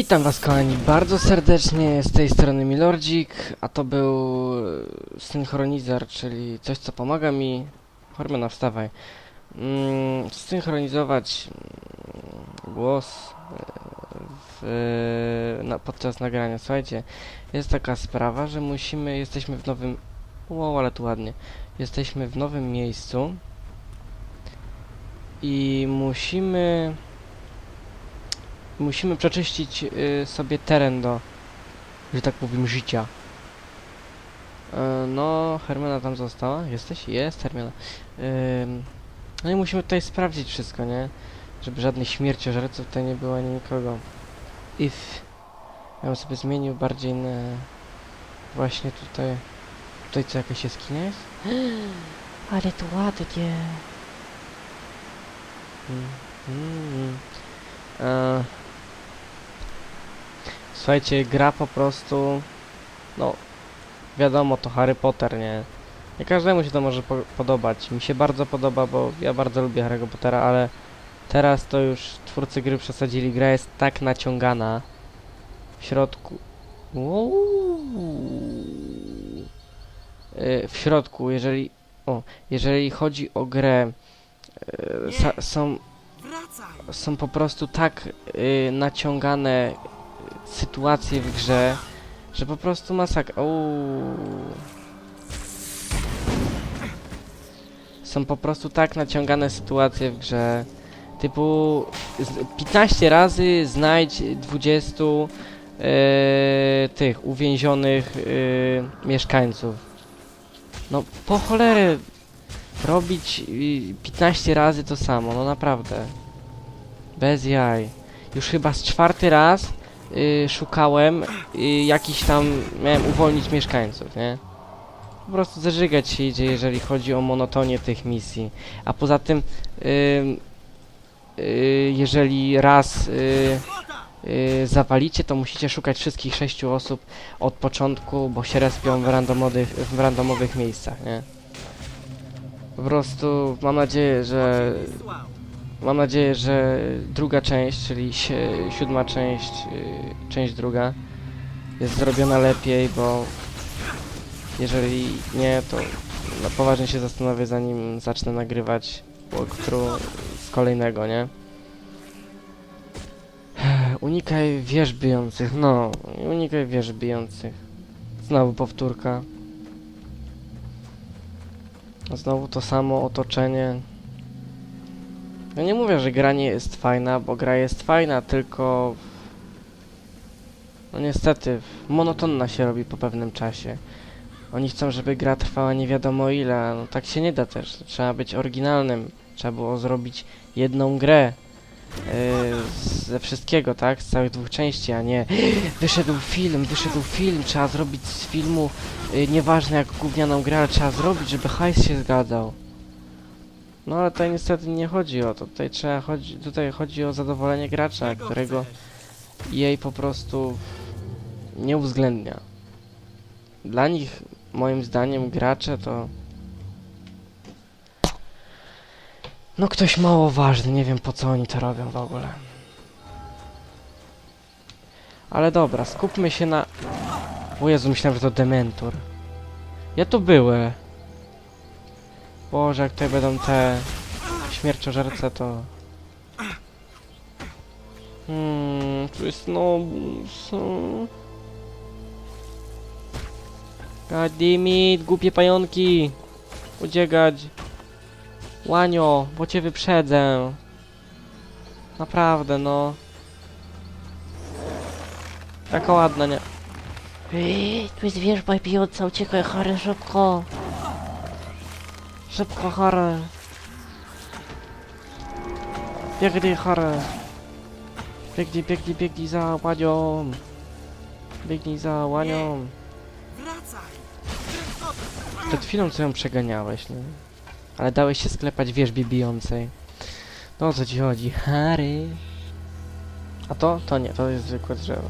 Witam was kochani bardzo serdecznie, z tej strony Milordzik, a to był e, synchronizer, czyli coś co pomaga mi, Hormona wstawaj, mm, synchronizować mm, głos e, w, na, podczas nagrania. Słuchajcie, jest taka sprawa, że musimy, jesteśmy w nowym, wow, ale tu ładnie, jesteśmy w nowym miejscu i musimy musimy przeczyścić y, sobie teren do, że tak powiem, życia. E, no, Hermiona tam została. Jesteś? Jest, Hermiona. Ym, no i musimy tutaj sprawdzić wszystko, nie? Żeby żadnych śmierciożerców tutaj nie było ani nikogo. If ja bym sobie zmienił bardziej na właśnie tutaj. Tutaj co jakaś jaskinia jest? Ale to ładnie. Mm, mm, mm. E, Słuchajcie, gra po prostu, no, wiadomo, to Harry Potter, nie? Nie każdemu się to może po podobać. Mi się bardzo podoba, bo ja bardzo lubię Harry'ego Pottera, ale teraz to już twórcy gry przesadzili. Gra jest tak naciągana w środku. Uuu. Y, W środku, jeżeli, o, jeżeli chodzi o grę, y, są są po prostu tak y, naciągane sytuacje w grze, że po prostu masakra. Uuu. Są po prostu tak naciągane sytuacje w grze, typu z- 15 razy znajdź 20 y, tych uwięzionych y, mieszkańców. No po cholerę robić y, 15 razy to samo, no naprawdę. Bez jaj. Już chyba z czwarty raz y, szukałem jakiś tam, miałem uwolnić mieszkańców, nie? Po prostu zażygać się idzie, jeżeli chodzi o monotonię tych misji. A poza tym, y, y, jeżeli raz zawalicie, to musicie szukać wszystkich sześciu osób od początku, bo się respią w randomowych, w randomowych miejscach, nie? Po prostu mam nadzieję, że. Mam nadzieję, że druga część, czyli si- siódma część, y, część druga jest zrobiona lepiej, bo jeżeli nie, to na poważnie się zastanowię zanim zacznę nagrywać walkthrough z kolejnego, nie? Unikaj wież bijących, no, unikaj wież bijących. Znowu powtórka. Znowu to samo otoczenie. Ja nie mówię, że gra nie jest fajna, bo gra jest fajna, tylko... No niestety, monotonna się robi po pewnym czasie. Oni chcą, żeby gra trwała nie wiadomo ile, no tak się nie da też. Trzeba być oryginalnym. Trzeba było zrobić jedną grę. Yy, ze wszystkiego, tak? Z całych dwóch części, a nie wyszedł film, wyszedł film, trzeba zrobić z filmu yy, nieważne jak gównianą grę, ale trzeba zrobić, żeby hajs się zgadzał. No ale tutaj niestety nie chodzi o to. Tutaj trzeba chodzi, tutaj chodzi o zadowolenie gracza, którego jej po prostu nie uwzględnia. Dla nich, moim zdaniem, gracze to. No ktoś mało ważny, nie wiem po co oni to robią w ogóle. Ale dobra, skupmy się na... O Jezu, myślałem, że to Dementor. Ja tu byłem. Boże, jak tutaj będą te śmierciożerce, to... Hmm, tu jest no... są... Głupie pająki! Uciekać! Łanio, bo cię wyprzedzę! Naprawdę, no... Taka ładna, nie? Ej, tu jest wierzba bijąca, uciekaj, Harry, szybko! Szybko, Harry! Biegnij, Harry! Biegnij, biegnij, biegnij za łanią! Biegnij za łanią! Przed chwilą co ją przeganiałeś, nie? Ale dałeś się sklepać wierzbie bijącej. No o co ci chodzi? Harry! A to? To nie, to jest zwykłe drzewo.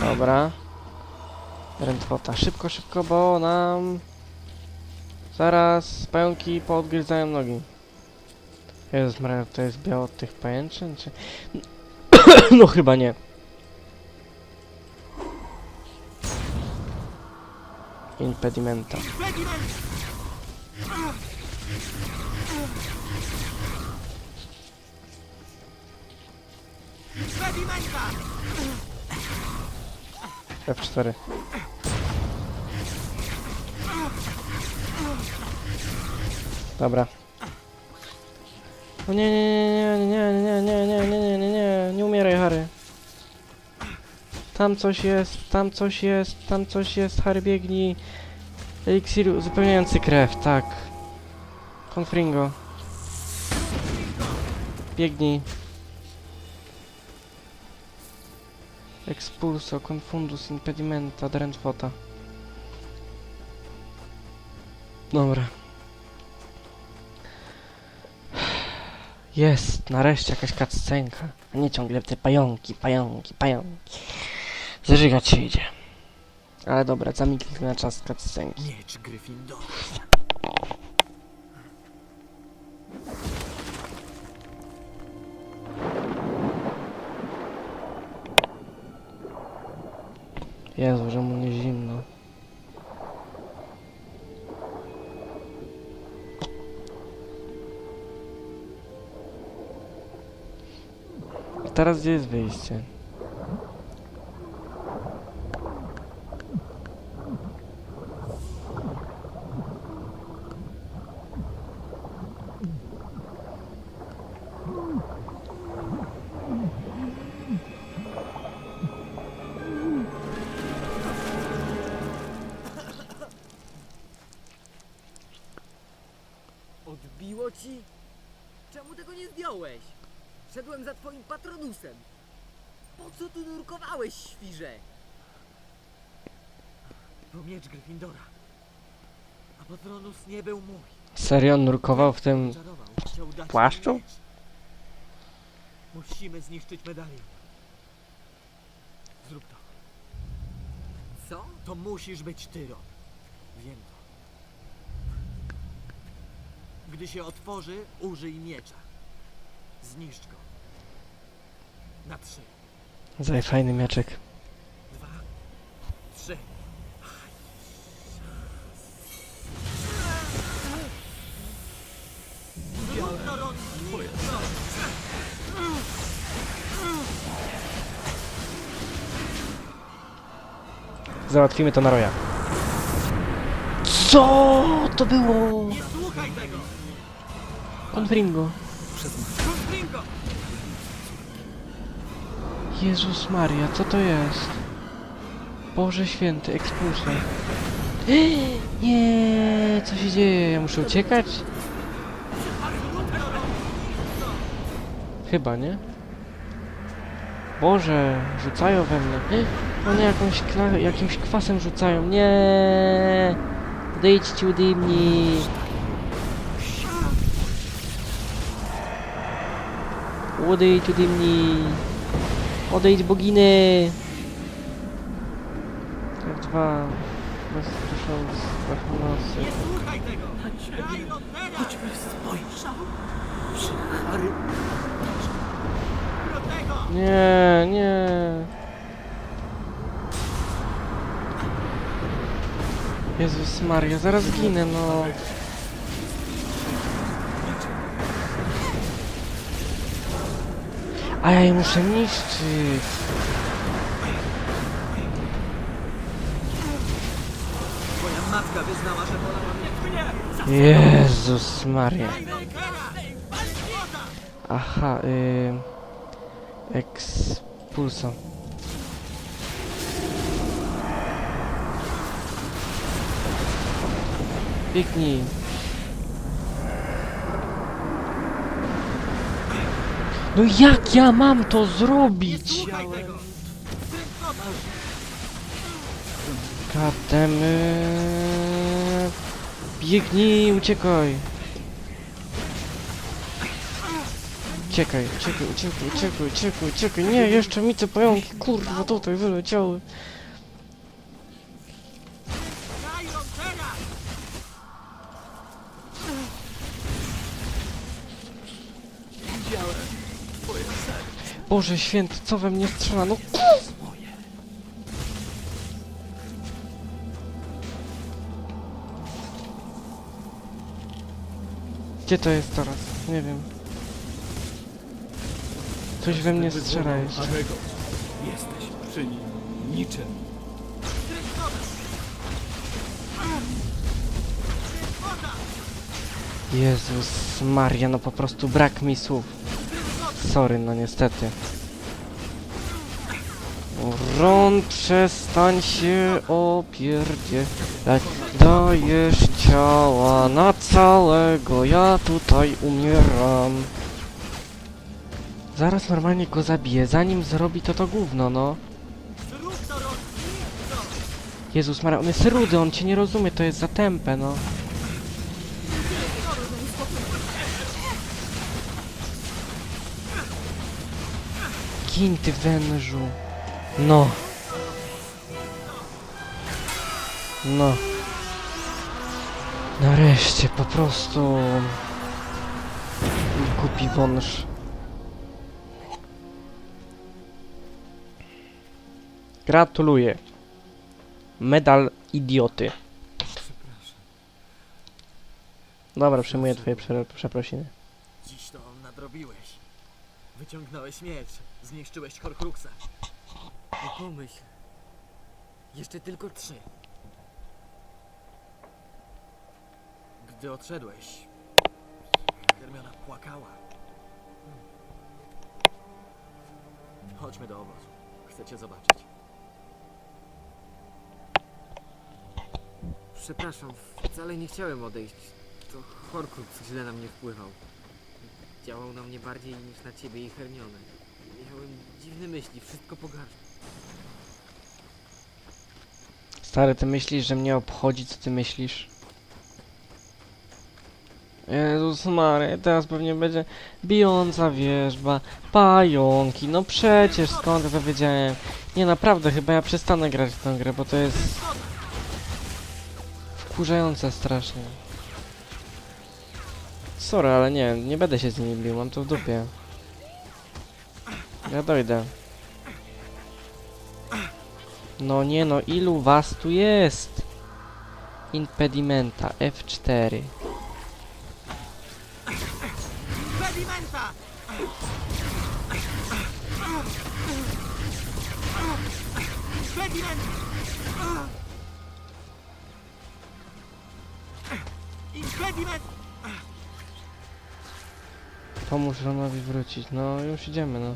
Dobra. Rętwota. Szybko, szybko, bo nam... Zaraz pająki poodgryzają nogi. Jezus Maria, to jest biało tych pajęczyn, czy... no chyba nie. Impedimenta. Impediment! Impedimenta! F4. Dobra. O nie, nie, nie, nie, nie, nie, nie, nie, nie, nie, nie, nie, nie umieraj, Harry. Tam coś jest, tam coś jest, tam coś jest, Harry biegnij. Eliksir uzupełniający krew, tak. Confringo. Biegnij. Expulso, confundus, impedimenta, drętwota. Dobra. Jest, nareszcie jakaś cutscenka. A nie ciągle te pająki, pająki, pająki. Zażygać się idzie. Ale dobra, zamknij na czas cutscenki. Miecz Gryffindora. Jezu, że mu teraz gdzie jest wyjście? Odbiło ci? Czemu tego nie zdjąłeś? Szedłem za twoim patronusem. Po co tu nurkowałeś, świrze? To miecz Gryffindora. A Patronus nie był mój. Serio nurkował w tym... Czarował, chciał dać mi płaszczu? miecz. Musimy zniszczyć medalion. Zrób to. Co? To musisz być ty, Ron. Wiem to. Gdy się otworzy, użyj miecza. Zniszcz go. Na trzy. Zaj fajny mieczek. Dwa. Trzy. Załatwimy to na roja. Co to było? Nie słuchaj Jezus Maria, co to jest? Boże święty, ekspulsor. Nie, co się dzieje? Ja muszę uciekać? Chyba, nie? Boże, rzucają we mnie. One jakąś jakimś kwasem rzucają. Nie! Odejdźcie ode mnie! Odejdź ode mnie! Odejdź boginy! F2. Bez kusząc trochę mocy. Nie słuchaj tego! Chodźmy spojrzeć. Przy tego! Nie, nie. Jezus Maria, zaraz ginę, no. A ja je muszę niszczyć. Twoja matka wyznała, że wolała mnie! Jezus Maria. Aha, y... Expulso. Biegnij. No jak ja mam to zrobić? Katemy... Biegnij, uciekaj. Uciekaj, uciekaj, uciekaj, uciekaj, uciekaj, uciekaj. Nie, jeszcze mi te pająki, kurwa, tutaj wyleciały. Boże święty, co we mnie strzela? No Gdzie to jest teraz? Nie wiem. Coś we mnie strzela jeszcze. Jesteś przy nim niczym. Jezus Maria, no po prostu brak mi słów. Sorry, no niestety. Ron, przestań się opierdzielać. Dajesz ciała na całego, ja tutaj umieram. Zaraz normalnie go zabiję, zanim zrobi to to gówno, no. Jezus Maria, on jest rudy, on cię nie rozumie, to jest za tępe, no. Gin ty wężu. No. No. Nareszcie, po prostu... Głupi wąż. Gratuluję. Medal idioty. Dobra, przyjmuję twoje prze przeprosiny. Dziś to nadrobiłeś. Wyciągnąłeś miecz, zniszczyłeś Horcruxa. Nie pomyśl. Jeszcze tylko trzy. Gdy odszedłeś, Hermiona płakała. Chodźmy do obozu. Chcę cię zobaczyć. Przepraszam, wcale nie chciałem odejść. To Horcrux źle na mnie wpływał. Działał na mnie bardziej niż na ciebie i Hermionę. Miałem dziwne myśli, wszystko pogarszał. Stary, ty myślisz, że mnie obchodzi, co ty myślisz? Jezus Maria, teraz pewnie będzie bijąca wierzba, pająki, no przecież skąd to wiedziałem? Nie, naprawdę, chyba ja przestanę grać w tę grę, bo to jest... Wkurzające strasznie. Sorry, ale nie, nie będę się z nimi bił, mam to w dupie. Ja dojdę. No nie no, ilu was tu jest? Impedimenta F4. Pedimenta! Pedimenta! Impediment! Pomóż Ronowi wrócić. No już idziemy, no.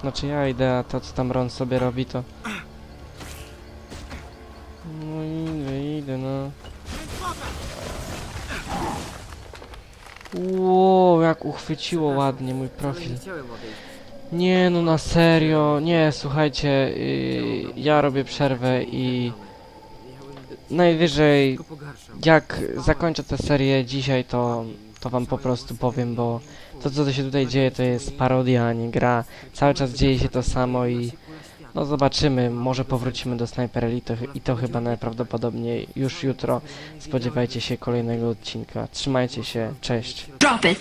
Znaczy ja idę, a to co tam Ron sobie robi to... No idę, idę, no. Wow, jak uchwyciło ładnie mój profil. nie no, na serio. Nie, słuchajcie, yy, ja robię przerwę i najwyżej jak zakończę tę serię dzisiaj, to, to wam po prostu powiem, bo to co się tutaj dzieje to jest parodia, a nie gra. Cały czas dzieje się to samo i no zobaczymy, może powrócimy do Sniper Elite i to chyba najprawdopodobniej już jutro. Spodziewajcie się kolejnego odcinka. Trzymajcie się, cześć. Drop it.